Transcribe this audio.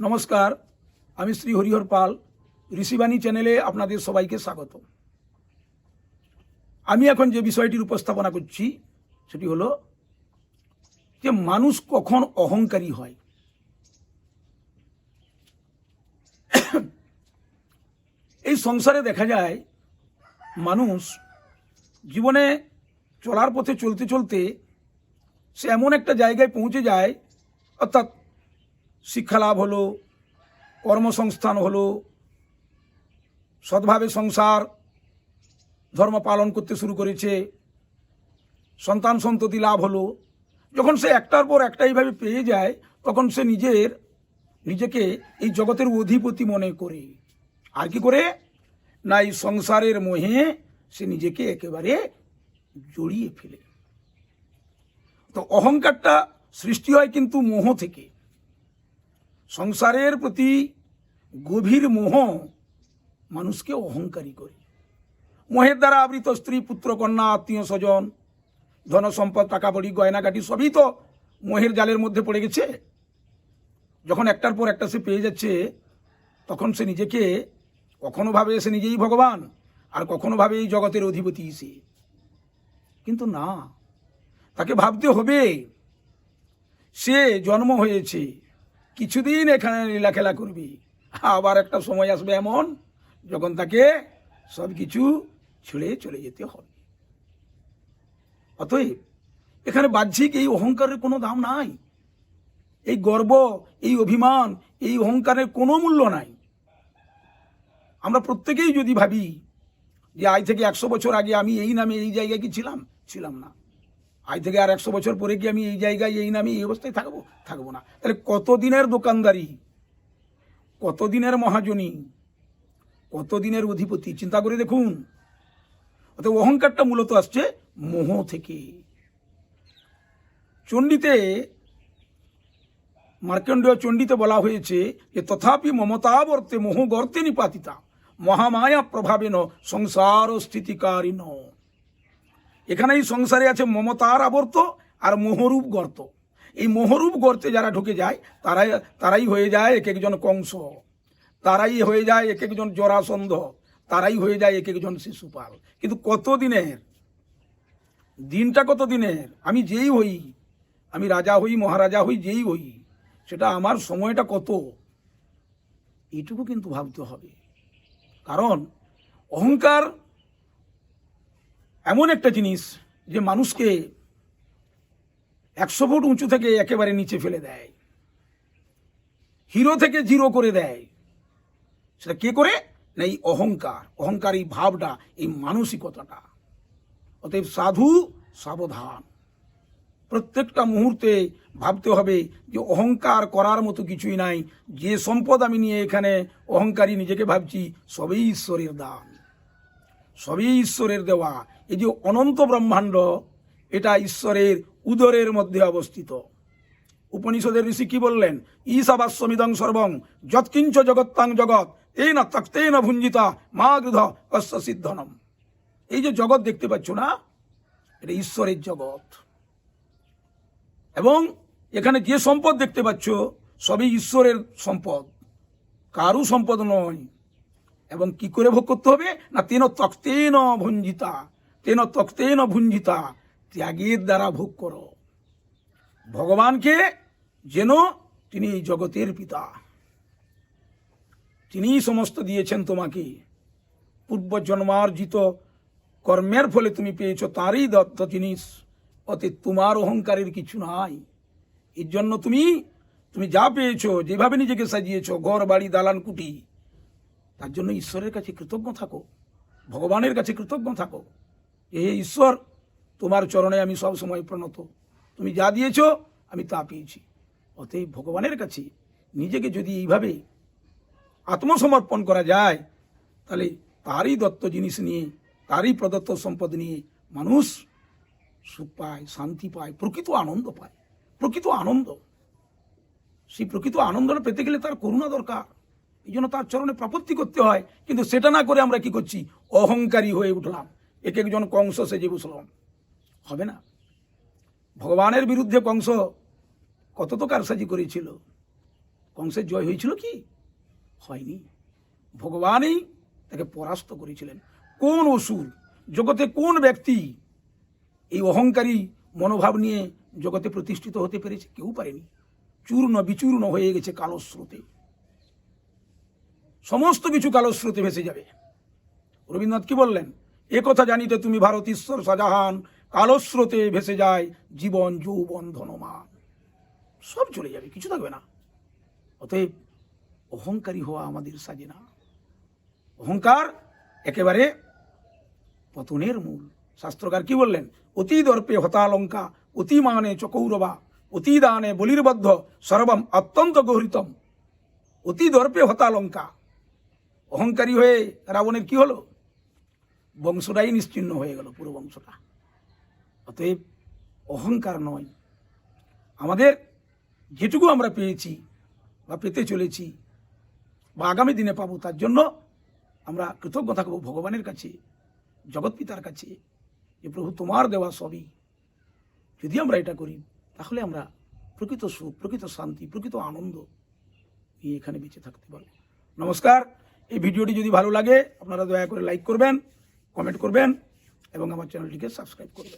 নমস্কার, আমি শ্রী হরিহর পাল, ঋষিবাণী চ্যানেলে আপনাদের সবাইকে স্বাগত আমি এখন যে বিষয়টির উপস্থাপনা করছি, সেটি হলো যে মানুষ কখন অহংকারী হয়। এই সংসারে দেখা যায়, মানুষ জীবনে চলার পথে চলতে চলতে সে এমন একটা জায়গায় পৌঁছে যায়, অর্থাৎ শিক্ষা লাভ হলো, কর্মসংস্থান হলো, সৎভাবে সংসার, ধর্ম পালন করতে শুরু করেছে, সন্তান সন্ততি লাভ হলো। যখন সে একটার পর একটা এইভাবে পেয়ে যায়, তখন সে নিজের, নিজেকে এই জগতের অধিপতি মনে করে। আর কি করে? না, এই সংসারের মোহে সে নিজেকে একেবারে জড়িয়ে ফেলে। তো অহংকারটা সৃষ্টি হয় কিন্তু মোহ থেকে। সংসারের প্রতি গভীর মোহ মানুষকে অহংকারী করে। মোহের দ্বারা আবৃত স্ত্রী, পুত্র, কন্যা, আত্মীয়, স্বজন, ধন সম্পদ, টাকা পড়ি গয়নাকাটি সবই তো মোহের জালের মধ্যে পড়ে গেছে। যখন একটার পর একটা সে পেয়ে যাচ্ছে, তখন সে নিজেকে কখনো ভাবে সে নিজেই ভগবান, আর কখনো ভাবে এই জগতের অধিপতি সে। কিন্তু না, তাকে ভাবতে হবে, সে জন্ম হয়েছে কিছুদিন এখানে লীলা খেলা করবি। আবার একটা সময় আসবে এমন, যখন তাকে সব কিছু ছেড়ে চলে যেতে হবে। অতএব, এখানে বাহ্যিক এই অহংকারের কোনো দাম নাই। এই গর্ব, এই অভিমান, এই অহংকারের কোনো মূল্য নাই। আমরা প্রত্যেকেই যদি ভাবি যে আজ থেকে একশো বছর আগে আমি এই নামে এই জায়গায় কি ছিলাম ছিলাম না। আজ থেকে আর একশো বছর পরে কি আমি এই জায়গায়, এই নামে, এই অবস্থায় থাকব? থাকব না। তাহলে কতদিনের দোকানদারি? কতদিনের মহাজনী? কতদিনের অধিপতি? চিন্তা করে দেখুন। অর্থাৎ অহংকারটা মূলত আসছে মোহ থেকে। চণ্ডীতে, মার্কণ্ডেয় চণ্ডীতে বলা হয়েছে যে, তথাপি মমতাবর্তে মোহ গর্তে নিপাতিতা। মহামায়া প্রভাবেন সংসার স্থিতিকারী এখানে এই সংসারে আছে মমতার আবর্ত আর মোহরূপ গর্ত। এই মোহরূপ গর্তে যারা ঢুকে যায়, তারাই তারাই হয়ে যায় এক একজন কংস। তারাই হয়ে যায় এক একজন জরাসন্ধ। তারাই হয়ে যায় এক একজন শিশুপাল। কিন্তু কত দিনের দিনটা কত দিনের আমি যেই হই, আমি রাজা হই, মহারাজা হই, যেই হই, সেটা আমার সময়টা কত? এটুকু কিন্তু ভাবতে হবে। কারণ অহংকার এমন একটা জিনিস যে মানুষকে একশো ফুট উঁচু থেকে একেবারে নিচে ফেলে দেয়। হিরো থেকে জিরো করে দেয়। সেটা কে করে? না, এই অহংকার। অহংকার, এই ভাবটা, এই মানসিকতাটা। অতএব সাধু সাবধান। প্রত্যেকটা মুহূর্তে ভাবতে হবে যে অহংকার করার মতো কিছুই নাই। যে সম্পদ আমি নিয়ে এখানে অহংকারী নিজেকে ভাবছি, সবই ঈশ্বরের দান। সবই ঈশ্বরের দেওয়া। এই যে অনন্ত ব্রহ্মাণ্ড, এটা ঈশ্বরের উদরের মধ্যে অবস্থিত। উপনিষদের ঋষি কি বললেন? ঈশাবাস্যমিদং সর্বং, যৎকিঞ্চ জগত্তাং জগৎ, তেন তক্তেন ভুঞ্জিতা, মা গৃধ কস্য সিদ্ধনম। এই যে জগৎ দেখতে পাচ্ছ না, এটা ঈশ্বরের জগৎ। এবং এখানে যে সম্পদ দেখতে পাচ্ছ, সবই ঈশ্বরের সম্পদ। কারু সম্পদ নয়। এবং কি করে ভোগ করতে হবে? না, তেন তক্তেন ভুঞ্জিতা, তেন তক্তেন ভুঞ্জিতা, ত্যাগের দ্বারা ভোগ করো। ভগবানকে যেন তিনি জগতের পিতা। তিনিই সমস্ত দিয়েছেন তোমাকে। পূর্ব জন্মার্জিত কর্মের ফলে তুমি পেয়েছ তারই দত্ত জিনিস। অতে তোমার অহংকারের কিছু নাই। এর জন্য তুমি তুমি যা পেয়েছ, যেভাবে নিজেকে সাজিয়েছ, ঘর, বাড়ি, দালান, কুটি তার জন্য ঈশ্বরের কাছে কৃতজ্ঞ থাকো, ভগবানের কাছে কৃতজ্ঞ থাকো। যে হে ঈশ্বর, তোমার চরণে আমি সব সময় প্রণত। তুমি যা দিয়েছ, আমি তা পেয়েছি। অতএব ভগবানের কাছে নিজেকে যদি এইভাবে আত্মসমর্পণ করা যায়, তাহলে তারই দত্ত জিনিস নিয়ে, তারই প্রদত্ত সম্পদ নিয়ে মানুষ সুখ পায়, শান্তি পায়, প্রকৃত আনন্দ পায়। প্রকৃত আনন্দ। সেই প্রকৃত আনন্দটা পেতে গেলে তার করুণা দরকার। এই জন্য তার চরণে প্রাপত্তি করতে হয়, কিন্তু সেটা না করে আমরা কি করছি? অহংকারী হয়ে উঠলাম। এক একজন কংস সেজে বসলাম হবে না। ভগবানের বিরুদ্ধে কংস কত তো কারসাজি করেছিল? কংসের জয় হয়েছিল কি? হয়নি। ভগবানই তাকে পরাস্ত করেছিলেন। কোন অসুর, জগতে কোন ব্যক্তি এই অহংকারী মনোভাব নিয়ে জগতে প্রতিষ্ঠিত হতে পেরেছে কেউ পারেনি। চূর্ণ বিচূর্ণ হয়ে গেছে কালো স্রোতে সমস্ত কিছু কালো স্রোতে ভেসে যাবে। রবীন্দ্রনাথ কি বললেন? এ কথা জানিতে তুমি ভারত ঈশ্বর শাহজাহান, কালো স্রোতে ভেসে যায় জীবন, যৌবন, ধনমান। সব চলে যাবে, কিছু থাকবে না। অতএব অহংকারী হওয়া আমাদের সাজে না অহংকার একেবারে পতনের মূল। শাস্ত্রকার কি বললেন? অতি দর্পে হতালঙ্কা অতি মানে চকৌরবা অতি দানে বলির্বদ্ধ, সর্বম অত্যন্ত গহৃতম। অতি দর্পে হতালঙ্কা অহংকারী হয়ে রাবণের কি হলো? বংশটাই নিশ্চিন্ন হয়ে গেল, পুরো বংশটা। অতএব অহংকার নয়। আমাদের যেটুকু আমরা পেয়েছি বা পেতে চলেছি বা আগামী দিনে পাবো, তার জন্য আমরা কৃতজ্ঞ থাকব ভগবানের কাছে, জগৎ পিতার কাছে, যে প্রভু তোমার দেওয়া সবই। যদি আমরা এটা করি, তাহলে আমরা প্রকৃত সুখ, প্রকৃত শান্তি, প্রকৃত আনন্দ নিয়ে এখানে বেঁচে থাকতে পারব। নমস্কার। এই ভিডিওটি যদি ভালো লাগে, আপনারা দয়া করে লাইক করবেন কমেন্ট করবেন, এবং আমার চ্যানেলটিকে সাবস্ক্রাইব করবেন।